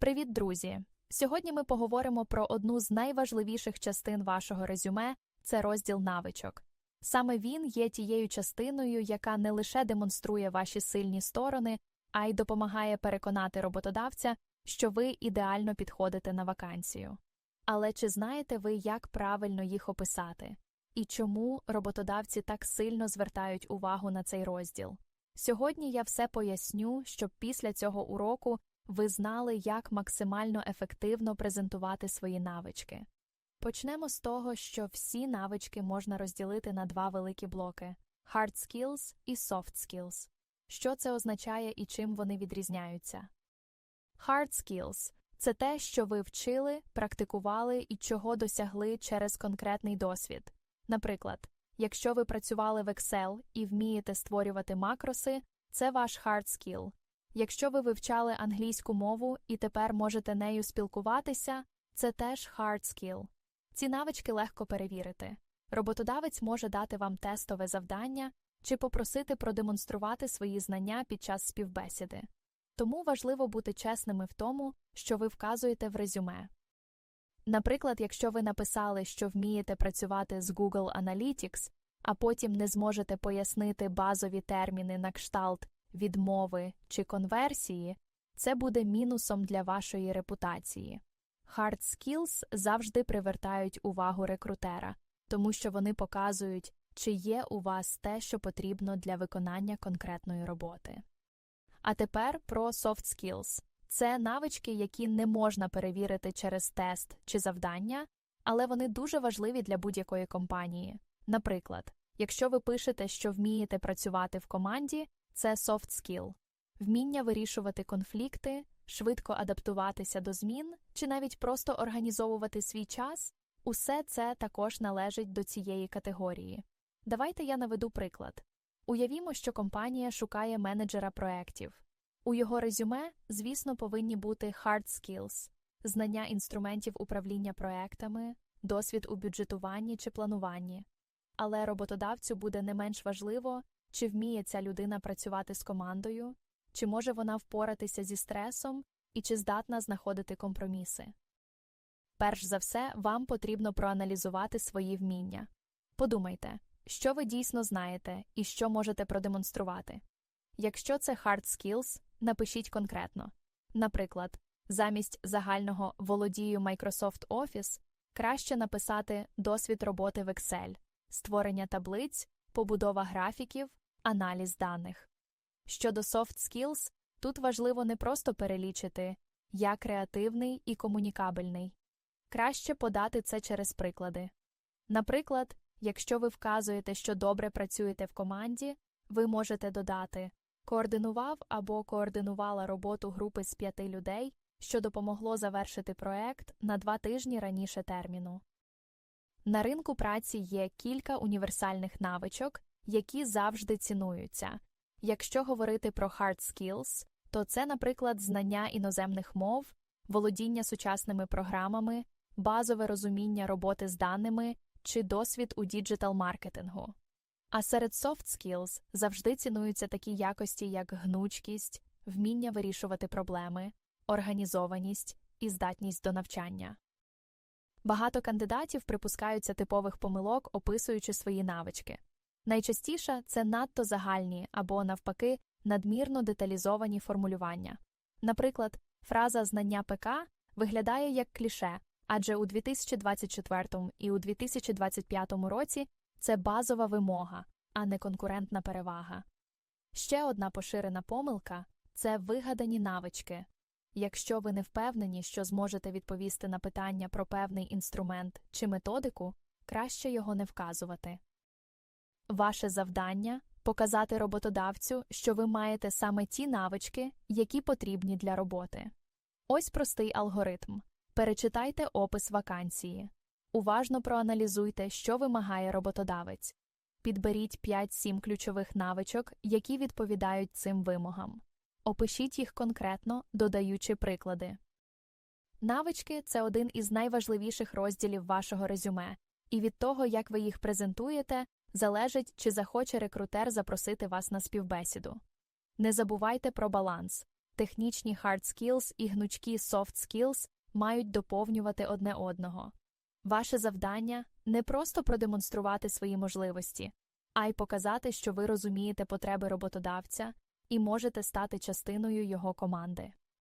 Привіт, друзі! Сьогодні ми поговоримо про одну з найважливіших частин вашого резюме це розділ навичок. Саме він є тією частиною, яка не лише демонструє ваші сильні сторони, а й допомагає переконати роботодавця, що ви ідеально підходите на вакансію. Але чи знаєте ви, як правильно їх описати? І чому роботодавці так сильно звертають увагу на цей розділ? Сьогодні я все поясню, щоб після цього уроку ви знали, як максимально ефективно презентувати свої навички. Почнемо з того, що всі навички можна розділити на два великі блоки hard skills і soft skills. Що це означає і чим вони відрізняються? Hard skills – це те, що ви вчили, практикували і чого досягли через конкретний досвід. Наприклад, якщо ви працювали в Excel і вмієте створювати макроси, це ваш hard skill. Якщо ви вивчали англійську мову і тепер можете нею спілкуватися, це теж hard skill. Ці навички легко перевірити. Роботодавець може дати вам тестове завдання чи попросити продемонструвати свої знання під час співбесіди. Тому важливо бути чесними в тому, що ви вказуєте в резюме. Наприклад, якщо ви написали, що вмієте працювати з Google Analytics, а потім не зможете пояснити базові терміни на кшталт відмови чи конверсії, це буде мінусом для вашої репутації. Hard skills завжди привертають увагу рекрутера, тому що вони показують, чи є у вас те, що потрібно для виконання конкретної роботи. А тепер про soft skills. Це навички, які не можна перевірити через тест чи завдання, але вони дуже важливі для будь-якої компанії. Наприклад, якщо ви пишете, що вмієте працювати в команді, це soft skill – вміння вирішувати конфлікти, швидко адаптуватися до змін чи навіть просто організовувати свій час усе це також належить до цієї категорії. Давайте я наведу приклад. Уявімо, що компанія шукає менеджера проєктів. У його резюме, звісно, повинні бути hard skills – знання інструментів управління проектами, досвід у бюджетуванні чи плануванні. Але роботодавцю буде не менш важливо, чи вміє ця людина працювати з командою, чи може вона впоратися зі стресом і чи здатна знаходити компроміси. Перш за все, вам потрібно проаналізувати свої вміння. Подумайте, що ви дійсно знаєте і що можете продемонструвати. Якщо це hard skills, напишіть конкретно. Наприклад, замість загального володію Microsoft Office краще написати досвід роботи в Excel, створення таблиць, побудова графіків, аналіз даних. Щодо soft skills, тут важливо не просто перелічити я креативний і комунікабельний. Краще подати це через приклади. Наприклад, якщо ви вказуєте, що добре працюєте в команді, ви можете додати координував або координувала роботу групи з п'яти людей, що допомогло завершити проект на два тижні раніше терміну. На ринку праці є кілька універсальних навичок, які завжди цінуються. Якщо говорити про hard skills, то це, наприклад, знання іноземних мов, володіння сучасними програмами, базове розуміння роботи з даними чи досвід у діджитал-маркетингу. А серед soft skills завжди цінуються такі якості, як гнучкість, вміння вирішувати проблеми, організованість і здатність до навчання. Багато кандидатів припускаються типових помилок, описуючи свої навички. Найчастіше це надто загальні або, навпаки, надмірно деталізовані формулювання. Наприклад, фраза знання ПК виглядає як кліше, адже у 2024 і у 2025 році це базова вимога, а не конкурентна перевага. Ще одна поширена помилка це вигадані навички. Якщо ви не впевнені, що зможете відповісти на питання про певний інструмент чи методику, краще його не вказувати. Ваше завдання показати роботодавцю, що ви маєте саме ті навички, які потрібні для роботи. Ось простий алгоритм. Перечитайте опис вакансії. Уважно проаналізуйте, що вимагає роботодавець. Підберіть 5-7 ключових навичок, які відповідають цим вимогам. Опишіть їх конкретно, додаючи приклади. Навички це один із найважливіших розділів вашого резюме, і від того, як ви їх презентуєте, залежить, чи захоче рекрутер запросити вас на співбесіду. Не забувайте про баланс. технічні hard skills і гнучкі soft skills мають доповнювати одне одного. Ваше завдання не просто продемонструвати свої можливості, а й показати, що ви розумієте потреби роботодавця і можете стати частиною його команди.